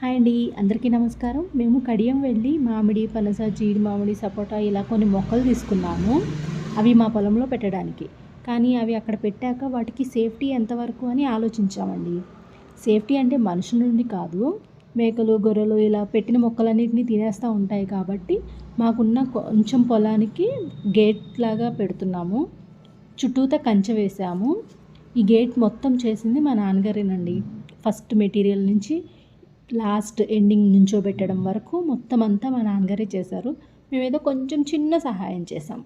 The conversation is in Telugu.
హాయ్ అండి అందరికీ నమస్కారం. మేము కడియం వెళ్ళి మామిడి పనస జీడి మామిడి సపోటా ఇలా కొన్ని మొక్కలు తీసుకున్నాము. అవి మా పొలంలో పెట్టడానికి. కానీ అవి అక్కడ పెట్టాక వాటికి సేఫ్టీ ఎంతవరకు అని ఆలోచించామండి. సేఫ్టీ అంటే మనుషుల నుండి కాదు. మేకలు గొర్రెలు ఇలా పెట్టిన మొక్కలన్నింటినీ తినేస్తూ ఉంటాయి కాబట్టి మాకున్న కొంచెం పొలానికి గేట్ లాగా పెడుతున్నాము. చుట్టూతా కంచె వేసాము ఈ గేట్ మొత్తం చేసింది మా నాన్నగారేనండి. ఫస్ట్ మెటీరియల్ నుంచి లాస్ట్ ఎండింగ్ నుంచోబెట్టడం వరకు మొత్తం అంతా మా నాన్నగారే చేశారు. మేమేదో కొంచెం చిన్న సహాయం చేసాం